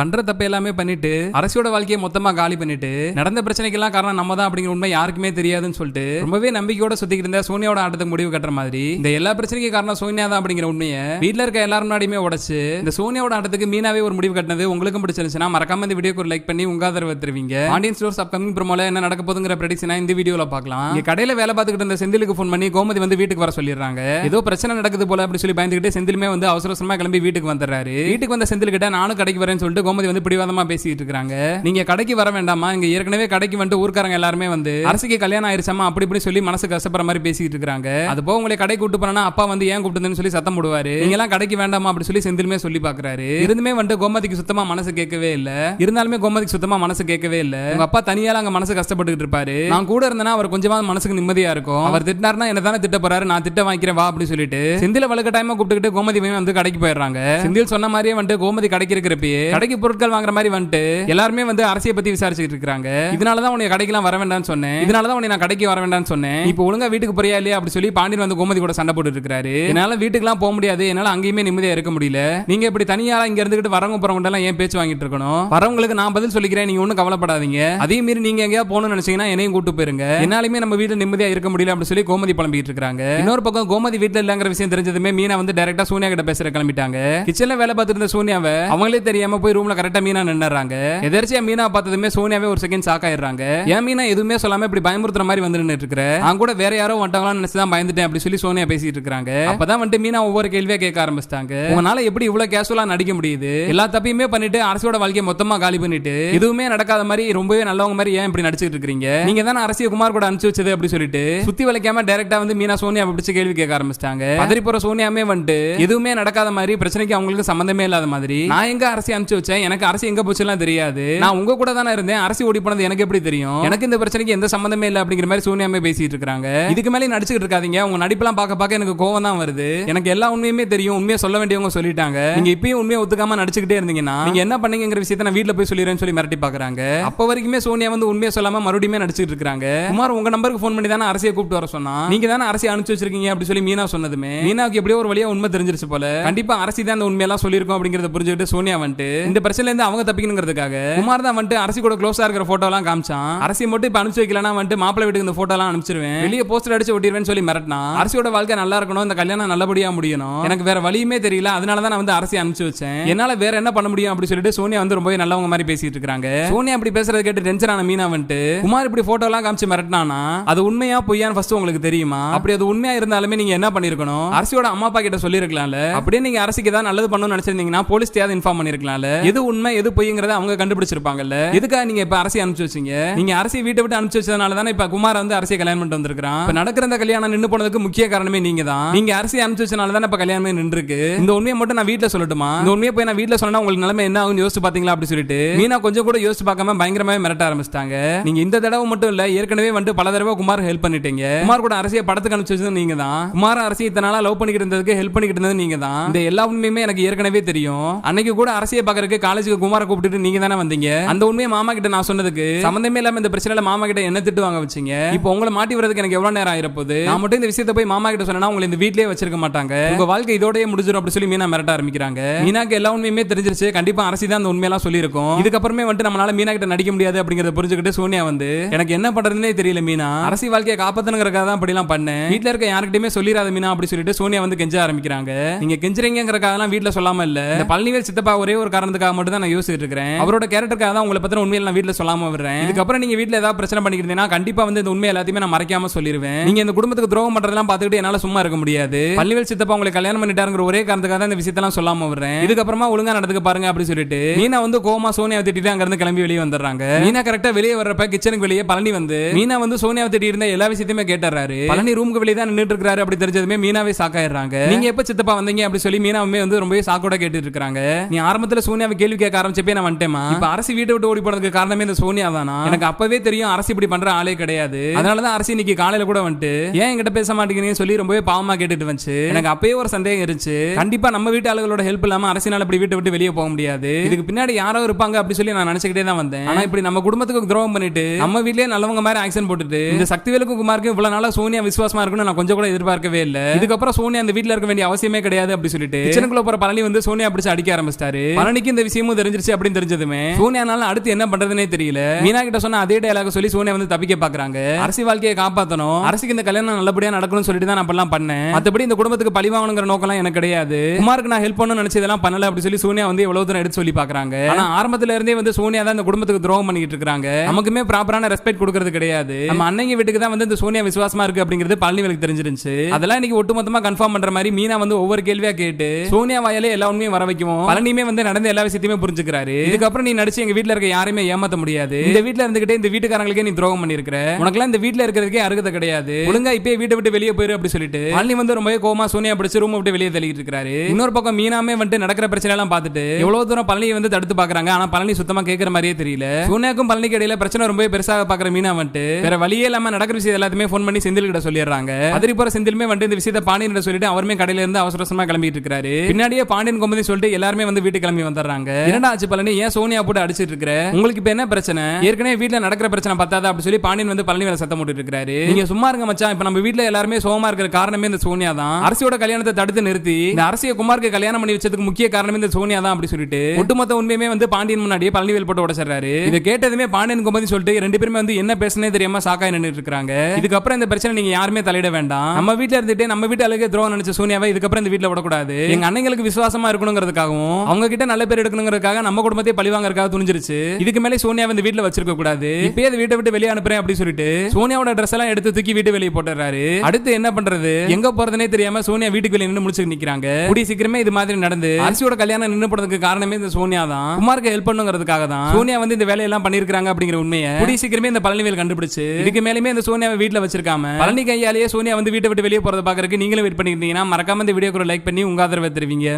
பண்ற தப்பு எல்லாமே பண்ணிட்டு அரசியோட வாழ்க்கையை மொத்தமா காலி பண்ணிட்டு நடந்த பிரச்சனைக்கெல்லாம் காரணம் நம்ம தான் அப்படிங்கிற உண்மை யாருக்குமே தெரியாதுன்னு சொல்லிட்டு ரொம்பவே நம்பிக்கையோட சுத்திக்கிட்டு இருந்த சோனியாவோட ஆட்டத்துக்கு முடிவு கட்டுற மாதிரி இந்த எல்லா பிரச்சனைக்கும் காரணம் சோனியா தான் அப்படிங்கிற உண்மையை வீட்டில் இருக்க எல்லாரும் முன்னாடியுமே உடைச்சு இந்த சோனியாவோட ஆட்டத்துக்கு மீனாவே ஒரு முடிவு கட்டினது உங்களுக்கும் பிடிச்சிருந்துச்சுன்னா மறக்காம இந்த வீடியோக்கு ஒரு லைக் பண்ணி உங்க ஆதரவு தருவீங்க. ஆடியன்ஸ் ஸ்டோர்ஸ் அப்கமிங் ப்ரோமோல என்ன நடக்க போதுங்கிற ப்ரெடிக்ஷனா இந்த வீடியோல பார்க்கலாம். இங்க கடையில வேலை பார்த்துக்கிட்டு இருந்த செந்திலுக்கு ஃபோன் பண்ணி கோமதி வந்து வீட்டுக்கு வர சொல்லிடுறாங்க. ஏதோ பிரச்சனை நடக்குது போல அப்படி சொல்லி பயந்துகிட்டு செந்திலுமே வந்து அவசர அவசரமா கிளம்பி வீட்டுக்கு வந்துடுறாரு. வீட்டுக்கு வந்த செந்தில் கிட்ட நானும் கடைக்கு வரேன்னு சொல்லிட்டு கோமதி வந்து பிடிவாதமா பேசிட்டு இருக்காங்க நீங்க கடைக்கு வர வேண்டாமா? இங்க ஏற்கனவே கடைக்கு வந்துட்டு ஊர்க்காரங்க எல்லாருமே வந்து அரசுக்கு கல்யாணம் ஆயிருச்சாமா? அப்படி இப்படி சொல்லி மனசு கஷ்டப்படுற மாதிரி பேசிட்டு இருக்காங்க அது போக உங்களை கடைக்கு கூட்டு போனா அப்பா வந்து ஏன் கூப்பிட்டுன்னு சொல்லி சத்தம் போடுவாரு. நீங்க எல்லாம் கடைக்கு வேண்டாமா? அப்படி சொல்லி செந்திலுமே சொல்லி பாக்குறாரு இருந்துமே வந்துட்டு கோமதிக்கு சுத்தமா மனசு கேட்கவே இல்ல. இருந்தாலுமே கோமதிக்கு சுத்தமா மனசு கேட்கவே இல்ல. உங்க அப்பா தனியால அங்க மனசு கஷ்டப்பட்டு இருப்பாரு. நான் கூட இருந்தேன்னா அவர் கொஞ்சமா மனசுக்கு நிம்மதியா இருக்கும். அவர் திட்டினார்னா என்ன தானே திட்ட போறாரு? நான் திட்ட வாங்கிக்கிறேன் வா அப்படின்னு சொல்லிட்டு செந்தில வழக்க டைமா கூப்பிட்டுக்கிட்டு கோமதி வந்து கடைக்கு போயிடுறாங்க. செந்தில் சொன்ன மாதிரியே வந்துட்டு கோமதி கடைக்கு இருக்கிறப்பயே கடைக்கு பொருட்கள் வாங்குற மாதிரி வந்துட்டு எல்லாருமே வந்து அரசியை பத்தி விசாரிச்சுட்டு இருக்காங்க. இதனாலதான் உன்னை கடைக்கெல்லாம் வர வேண்டாம்னு சொன்னேன். இதனாலதான் உன்னை நான் கடைக்கு வர வேண்டாம்னு சொன்னேன். இப்போ ஒழுங்கா வீட்டுக்கு போறியா இல்லையா அப்படி சொல்லி பாண்டியன் வந்து கோமதி கூட சண்டை போட்டு இருக்காரு. என்னால வீட்டுக்குலாம் போக முடியாது. என்னால அங்கேயுமே நிம்மதியா இருக்க முடியல. நீங்க இப்படி தனியால இங்க இருந்துகிட்டு வரவங்க போறவங்க எல்லாம் ஏன் பேச்சு வாங்கிட்டு இருக்கணும்? வரவங்களுக்கு நான் பதில் சொல்லிக்கிறேன். நீங்க ஒன்றும் கவலைப்படாதீங்க. அதே மீறி நீங்க எங்கேயா போகணும்னு நினைச்சீங்கன்னா என்னையும் கூட்டு போயிருங்க. என்னாலுமே நம்ம வீட்டுல நிம்மதியா இருக்க முடியல அப்படின்னு சொல்லி கோமதி புலம்பிட்டு இருக்காங்க. இன்னொரு பக்கம் கோமதி வீட்டுல இல்லங்கிற விஷயம் தெரிஞ்சதுமே மீனா வந்து டைரக்டா சூனியா கிட்ட பேசுற கிளம்பிட்டாங்க. கிச்சன்ல வேலை பார்த்துட்டு இருந்த சோனியாவை அவங்களே தெரியாம போய் ரூம்ல கரெக்டா மீனா நின்னுறாங்க. எதர்ச்சியா மீனா பார்த்ததுமே சோனியாவே ஒரு செகண்ட் ஷாக் ஆயிடுறாங்க. ஏன் மீனா எதுவுமே சொல்லாம இப்படி பயமுறுத்துற மாதிரி வந்து நின்று இருக்கிற? அவங்க கூட வேற யாரோ வந்துட்டாங்களான்னு நினைச்சு தான் பயந்துட்டேன் அப்படி சொல்லி சோனியா பேசிட்டு இருக்காங்க அப்பதான் வந்துட்டு மீனா ஒவ்வொரு கேள்வியா கேட்க ஆரம்பிச்சிட்டாங்க. உங்களால எப்படி இவ்வளவு கேஷுவலா நடிக்க முடியுது? எல்லா தப்பையுமே பண்ணிட்டு அரசியோட வாழ்க்கையை மொத்தமா காலி பண்ணிட்டு எதுவுமே நடக்காத மாதிரி ரொம்பவே நல்லவங்க மாதிரி ஏன் இப்படி நடிச்சிட்டு இருக்கீங்க நீங்க தானே அரசிய குமார் கூட அனுப்பிச்சு வச்சது அப்படி சொல்லிட்டு சுத்தி வளைக்காம டைரக்டா வந்து மீனா சோனியா பிடிச்சு கேள்வி கேட்க ஆரம்பிச்சிட்டாங்க. பதறி போற சோனியாமே வந்துட்டு எதுவுமே நடக்காத மாதிரி பிரச்சனைக்கு அவங்களுக்கு சம்பந்தமே இல்லாத மாதிரி நான் எங்க அரசி அனுப்பிச்சு வச்ச வச்சேன் எனக்கு அரசு எங்க போச்சுலாம் தெரியாது. நான் உங்க கூட தானே இருந்தேன். அரசு ஓடி போனது எனக்கு எப்படி தெரியும்? எனக்கு இந்த பிரச்சனைக்கு எந்த சம்பந்தமே இல்ல அப்படிங்கிற மாதிரி சோனியாமே பேசிட்டு இருக்காங்க. இதுக்கு மேலே நடிச்சுட்டு இருக்காதீங்க. உங்க நடிப்பெல்லாம் பார்க்க பார்க்க எனக்கு கோவம் தான் வருது. எனக்கு எல்லா உண்மையுமே தெரியும். உண்மையை சொல்ல வேண்டியவங்க சொல்லிட்டாங்க. நீங்க இப்பயும் உண்மையை ஒத்துக்காம நடிச்சுக்கிட்டே இருந்தீங்கன்னா நீங்க என்ன பண்ணீங்கிற விஷயத்தை நான் வீட்டுல போய் சொல்லிடுறேன்னு சொல்லி மிரட்டி பாக்குறாங்க அப்ப வரைக்குமே சோனியா வந்து உண்மையை சொல்லாம மறுபடியும் நடிச்சிட்டு இருக்காங்க. குமார் உங்க நம்பருக்கு ஃபோன் பண்ணி தானே அரசியை கூப்பிட்டு வர சொன்னா? நீங்க தானே அரசியை அனுப்பிச்சு வச்சிருக்கீங்க அப்படி சொல்லி மீனா சொன்னதுமே. மீனாவுக்கு எப்படியோ ஒரு வழியா உண்மை தெரிஞ்சிருச்சு போல. கண்டிப்பா அரசி தான் அந்த உண்மையெல்லாம் சொல்லியிருக்கோம் அப்படிங்கறத புரிஞ்சுக்கிட்டு சோனியா வந்துட்டு இந்த பிரச்சனைல இருந்து அவங்க தப்பிக்கணுங்கிறதுக்காக குமார் தான் வந்துட்டு அரசி கூட க்ளோஸா இருக்கிற போட்டோ எல்லாம் காமிச்சான். அரசி மட்டும் இப்ப அனுப்பிச்சு வைக்கலனா வந்துட்டு மாப்பிள்ளை வீட்டுக்கு இந்த போட்டோ எல்லாம் அனுப்பிச்சிருவேன். வெளியே போஸ்டர் அடிச்சு விட்டுருவேன் சொல்லி மிரட்டினா அரசியோட வாழ்க்கை நல்லா இருக்கணும் இந்த கல்யாணம் நல்லபடியா முடியணும். எனக்கு வேற வழியுமே தெரியல அதனால தான் நான் வந்து அரசி அனுப்பிச்சு வச்சேன். என்னால வேற என்ன பண்ண முடியும் அப்படி சொல்லிட்டு சோனியா வந்து ரொம்பவே நல்லவங்க மாதிரி பேசிட்டு இருக்காங்க. சோனியா அப்படி பேசுறது கேட்டு டென்ஷன் ஆன மீனா வந்துட்டு குமார் இப்படி போட்டோ எல்லாம் காமிச்சு மிரட்டினானா அது உண்மையா பொய்யான்னு ஃபர்ஸ்ட் உங்களுக்கு தெரியுமா? அப்படி அது உண்மையா இருந்தாலுமே நீங்க என்ன பண்ணிருக்கணும்? அரசியோட அம்மா அப்பா கிட்ட சொல்லிருக்கலாம்ல. அப்படியே நீங்க அரசுக்கு ஏதாவது நல்லது பண்ணணும்னு நினைச்சிருந்தீங்கன்னா போலீஸ் தேவை இன்ஃபார்ம் பண்ணிருக்கலாம்ல. எது உண்மை எது பொய்ங்கிறத அவங்க கண்டுபிடிச்சிருப்பாங்கல்ல? எதுக்காக நீங்க இப்ப அரசி அனுப்பிச்சு வச்சீங்க. நீங்க அரசி வீட்டை விட்டு அனுப்பிச்சு வச்சதுனால தானே இப்ப குமார் வந்து அரசியை கல்யாணம் பண்ணிட்டு வந்திருக்கான் இப்ப நடக்கிற இந்த கல்யாணம் நின்று போனதுக்கு முக்கிய காரணமே நீங்க தான். நீங்க அரசி அனுப்பிச்சு வச்சனால தானே இப்ப கல்யாணமே நின்றுருக்கு. இந்த உண்மையை மட்டும் நான் வீட்டுல சொல்லட்டுமா? இந்த உண்மையை போய் நான் வீட்டுல சொன்னா உங்களுக்கு நிலைமை என்ன ஆகும் யோசிச்சு பாத்தீங்களா அப்படி சொல்லிட்டு? மீனா கொஞ்சம் கூட யோசிச்சு பார்க்காம பயங்கரமாவே மிரட்ட ஆரம்பிச்சிட்டாங்க. நீங்க இந்த தடவை மட்டும் இல்ல ஏற்கனவே வந்து பல தடவை குமார் ஹெல்ப் பண்ணிட்டீங்க. குமார் கூட அரசியை படத்துக்கு அனுப்பிச்சு வச்சது நீங்க தான். குமார் அரசியல் இத்தனை லவ் பண்ணிக்கிட்டு இருந்ததுக்கு ஹெல்ப் பண்ணிக்கிட்டு இருந்தது நீங்க தான். இந்த எல்லா உண்மையுமே எனக்கு ஏற்கனவே தெரியும். அன்னைக்கு கூட அரசியை பாக்குறதுக்கு காலேஜுக்கு குமார கூப்பிட்டுட்டு நீங்க தானே வந்தீங்க? அந்த உண்மையை மாமா கிட்ட நான் சொன்னதுக்கு சம்பந்தமே இல்லாம இந்த பிரச்சனையில மாமா கிட்ட என்ன திட்டு வாங்க வச்சீங்க? இப்போ உங்களை மாட்டி வரதுக்கு எனக்கு எவ்வளவு நேரம் ஆயிரப்போகுது? நான் மட்டும் இந்த விஷயத்தை போய் மாமா கிட்ட சொன்னா உங்களை இந்த வீட்லயே வச்சிருக்க மாட்டாங்க. உங்க வாழ்க்கை இதோடய முடிஞ்சிடும் அப்படி சொல்லி மீனா மிரட்ட ஆரம்பிக்கிறாங்க. மீனாக்கு எல்லா உண்மையுமே தெரிஞ்சிருச்சு. கண்டிப்பா அரசி தான் அந்த உண்மையெல்லாம் சொல்லியிருக்கோம். இதுக்கப்புறமே வந்துட்டு நம்மளால மீனா கிட்ட நடிக்க முடியாது அப்படிங்கறத புரிஞ்சுக்கிட்டு சோனியா வந்து எனக்கு என்ன பண்றதுன்னே தெரியல மீனா. அரசி வாழ்க்கையை காப்பாத்தணுங்கிறக்காக தான் அப்படி எல்லாம் பண்ணேன். வீட்டுல இருக்க யாருக்கிட்டயுமே சொல்லிடாத மீனா அப்படி சொல்லிட்டு சோனியா வந்து கெஞ்ச ஆரம்பிக்கிறாங்க. நீங்க கெஞ்சுறீங்கிறக்காக வீட்ல சொல்லாம இல்ல. பழனிவேல் சித்தப்பா ஒரே ஒரு காரணத்துக்காக மட்டும் தான் நான் யோசிச்சுட்டு இருக்கிறேன். அவரோட கேரக்டருக்காக தான் உங்களை பத்தின உண்மையில நான் வீட்ல சொல்லாம விடுறேன். இதுக்கப்புறம் நீங்க வீட்ல ஏதாவது பிரச்சனை பண்ணிக்கிறீங்கன்னா கண்டிப்பா வந்து இந்த உண்மை எல்லாத்தையுமே நான் மறைக்காம சொல்லிடுவேன் நீங்க இந்த குடும்பத்துக்கு துரோகம் பண்றதெல்லாம் பார்த்துக்கிட்டு என்னால சும்மா இருக்க முடியாது. பள்ளிவேல் சித்தப்பா உங்களை கல்யாணம் பண்ணிட்டாருங்கிற ஒரே காரணத்துக்காக தான் இந்த விஷயத்தெல்லாம் சொல்லாம விடுறேன். இதுக்கப்புறமா ஒழுங்கா நடந்துக்க பாருங்க அப்படின்னு சொல்லிட்டு மீனா வந்து கோமா சோனியா திட்டிட்டு அங்க இருந்து கிளம்பி வெளியே வந்துடுறாங்க. மீனா கரெக்டா வெளியே வர்றப்ப கிச்சனுக்கு வெளியே பழனி வந்து மீனா வந்து சோனியா திட்டி இருந்த எல்லா விஷயத்தையுமே கேட்டுறாரு. பழனி ரூமுக்கு வெளியே தான் நின்றுட்டு இருக்காரு அப்படி தெரிஞ்சதுமே மீனாவே சாக்காயிடுறாங்க நீங்க எப்ப சித்தப்பா வந்தீங்க அப்படி சொல்லி மீனாவுமே வந்து ரொம்பவே சாக்கோட கேட்டு இருக்காங்க நீ ஆரம்பத்துல சோனியாவை கேள்வி கேட்க ஆரம்பிச்சப்பே நான் வந்துட்டேமா இப்ப அரசு வீட்டை விட்டு ஓடி போனதுக்கு காரணமே இந்த சோனியா தானா? எனக்கு அப்பவே தெரியும் அரசு இப்படி பண்ற ஆளே கிடையாது. அதனாலதான் அரசு இன்னைக்கு காலையில கூட வந்துட்டு ஏன் என்கிட்ட பேச மாட்டேங்கிறீங்கன்னு சொல்லி ரொம்பவே பாவமா கேட்டுட்டு வந்துச்சு. எனக்கு அப்பவே ஒரு சந்தேகம் இருந்துச்சு. கண்டிப்பா நம்ம வீட்டு ஆளுகளோட ஹெல்ப் இல்லாம அரசினால இப்படி வீட்டை விட்டு வெளியே போக முடியாது. இதுக்கு பின்னாடி யாரோ இருப்பாங்க அப்படி சொல்லி நான் நினைச்சுக்கிட்டே தான் வந்தேன். ஆனா இப்படி நம்ம குடும்பத்துக்கு துரோகம் பண்ணிட்டு நம்ம வீட்லயே நல்லவங்க மாதிரி ஆக்சன் போட்டுட்டு இந்த சக்திவேலுக்கும் குமாருக்கும் இவ்வளவு நாளா சோனியா விசுவாசமா இருக்கும்னு நான் கொஞ்சம் கூட எதிர்பார்க்கவே இல்ல. இதுக்கப்புறம் சோனியா அந்த வீட்ல இருக்க வேண்டிய அவசியமே கிடையாது அப்படி சொல்லிட்டு கிச்சனுக்குள்ள போற பழனி வந்து சோனியா பிடிச்சு அடிக்க ஆரம்பிச்சிட்டாரு. பழனிக்கு இந்த விஷயமும் தெரிஞ்சிருச்சு அப்படின்னு தெரிஞ்சதுமே சோனியானால அடுத்து என்ன பண்றதுனே தெரியல. மீனா கிட்ட சொன்ன அதே டயலாக சொல்லி சோனியா வந்து தப்பிக்க பாக்குறாங்க. அரசி வாழ்க்கையை காப்பாத்தணும். அரசுக்கு இந்த கல்யாணம் நல்லபடியா நடக்கணும்னு சொல்லிட்டு தான் நான் அப்பெல்லாம் பண்ணேன். மத்தபடி இந்த குடும்பத்துக்கு பழி வாங்கணுங்கிற நோக்கம்லாம் எனக்கு கிடையாது. குமாருக்கு நான் ஹெல்ப் பண்ணணும்னு நினைச்சு இதெல்லாம் பண்ணல அப்படி சொல்லி சோனியா வந்து எவ்வளவு தூரம் எடுத்து சொல்லி பாக்குறாங்க. ஆனா ஆரம்பத்துல இருந்தே வந்து சோனியா தான் இந்த குடும்பத்துக்கு துரோகம் பண்ணிட்டு இருக்காங்க. நமக்குமே ப்ராப்பரான ரெஸ்பெக்ட் கொடுக்கறது கிடையாது. நம்ம அன்னைக்கு வீட்டுக்கு தான் வந்து இந்த சோனியா விசுவாசமா இருக்கு அப்படிங்கிறது பழனிவேலுக்கு தெரிஞ்சிருந்துச்சு. அதெல்லாம் இன்னைக்கு ஒட்டுமொத்தமா கன்ஃபார்ம் பண்ற மாதிரி மீனா வந்து ஒவ்வொரு கேள்வியா கேட்டு சோனியா வாயாலே எல்லா உண்மையும் வர வைக்கும் பழனியுமே வந்து நடந்த எல்லா விஷயத்தையுமே புரிஞ்சுக்கிறாரு. இதுக்கப்புறம் நீ நடிச்சு எங்க வீட்டுல இருக்க யாரையுமே ஏமாத்த முடியாது. இந்த வீட்டுல இருந்துகிட்டே இந்த வீட்டுக்காரங்களுக்கே நீ துரோகம் பண்ணிருக்கிற உனக்குலாம் இந்த வீட்ல இருக்கிறதுக்கே அருகதை கிடையாது. ஒழுங்கா இப்பயே வீட்டை விட்டு வெளியே போயிரு அப்படி சொல்லிட்டு. பழனி வந்து ரொம்பவே கோமா சோனியா பிடிச்சு ரூம் விட்டு வெளியே தள்ளிட்டு இருக்காரு இன்னொரு பக்கம் மீனாமே வந்துட்டு நடக்கிற பிரச்சனை எல்லாம் பார்த்துட்டு எவ்வளவு தூரம் பழனியை வந்து தடுத்து பாக்குறாங்க ஆனா பழனி சுத்தமா கேட்கற மாதிரியே தெரியல. சோனியாக்கும் பழனிக்கு இடையில பிரச்சனை ரொம்ப பெருசாக பாக்குற மீனா வந்துட்டு வேற வழியே இல்லாம நடக்கிற விஷயம் எல்லாத்தையுமே ஃபோன் பண்ணி செந்தில் கிட்ட சொல்லிடுறாங்க. அதிரி போற செந்திலுமே வந்து இந்த விஷயத்தை பாண்டியன் சொல்லிட்டு அவருமே கடையில இருந்து அவசரமா கிளம்பிட்டு இருக்காரு பின்னாடியே பாண்டியன் கொம்பதி சொல்லிட்டு எல்லாருமே வந்து வீட்டுக்கு கிளம்பி வந்துடுறாங்க. இரண்டா ஆச்சு பழனி? ஏன் சோனியா போட்டு அடிச்சிட்டு இருக்கிற? உங்களுக்கு இப்ப என்ன பிரச்சனை? ஏற்கனவே வீட்ல நடக்கிற பிரச்சனை பத்தாத அப்படி சொல்லி பாண்டியன் வந்து பழனி வேலை சத்தம் போட்டுட்டு இருக்காரு நீங்க சும்மா இருங்க மச்சான். இப்ப நம்ம வீட்ல எல்லாருமே சோகமா இருக்கிற காரணமே இந்த சோனியா தான். அரசியோட கல்யாணத்தை தடுத்து நிறுத்தி இந்த அரசிய குமாருக்கு கல்யாணம் பண்ணி வச்சதுக்கு முக்கிய காரணமே இந்த சோனியா தான் அப்படி சொல்லிட்டு ஒட்டுமொத்த உண்மையுமே வந்து பாண்டியன் முன்னாடியே பழனிவேல் போட்டு உடச்சிடுறாரு. இதை கேட்டதுமே பாண்டியன் கும்பதி சொல்லிட்டு ரெண்டு பேருமே வந்து என்ன பேசுனே தெரியாம சாக்காய் நின்னுட்டு இருக்காங்க இதுக்கப்புறம் இந்த பிரச்சனை நீங்க யாருமே தலையிட வேண்டாம். நம்ம வீட்ல இருந்துட்டு நம்ம வீட்டு அழகே துரோகம் நினைச்ச சோனியாவை இதுக்கப்புறம் இந்த வீட்ல விடக்கூடாது. எங்க அண்ணங்களுக்கு விசுவாசமா இருக்கணுங்கிறதுக்காகவும் அவங்க கிட்ட நல்ல பேர் எடுக்கணுங்கிறதுக்காக நம்ம குடும்பத்தை பழிவாங்கறதுக்காக துணிஞ்சிருச்சு. இதுக்கு மேலே சோனியாவை இந்த வீட்டுல வச்சிருக்க கூடாது. இப்பயே இந்த வீட்டை விட்டு வெளியே அனுப்புறேன் அப்படின்னு சொல்லிட்டு சோனியாவோட ட்ரெஸ் எல்லாம் எடுத்து தூக்கி வீட்டு வெளியே போட்டுறாரு அடுத்து என்ன பண்றது? எங்க போறதுனே தெரியாம சோனியா வீட்டுக்கு வெளியே நின்று முடிச்சு நிக்கிறாங்க. கூடிய சீக்கிரமே இது மாதிரி நடந்து அரசியோட கல்யாணம் நின்று போனதுக்கு காரணமே இந்த சோனியா தான். குமாருக்கு ஹெல்ப் பண்ணுங்கிறதுக்காக தான் சோனியா வந்து இந்த வேலையெல்லாம் பண்ணிருக்காங்க அப்படிங்கிற உண்மையை கூடிய சீக்கிரமே இந்த பழனிவேல் கண்டுபிடிச்சு இதுக்கு மேலுமே இந்த சோனியாவை வீட்ல வச்சிருக்காம பழனி கையாலேயே சோனியா வந்து வீட்டை விட்டு வெளியே போறத பாக்குறதுக்கு நீங்களும் வெயிட் பண்ணிருந்தீங்கன்னா மறக்காம இந்த வீடியோக்கு லைக் பண்ணி உங்க ஆதரவை தெரிவிங்க.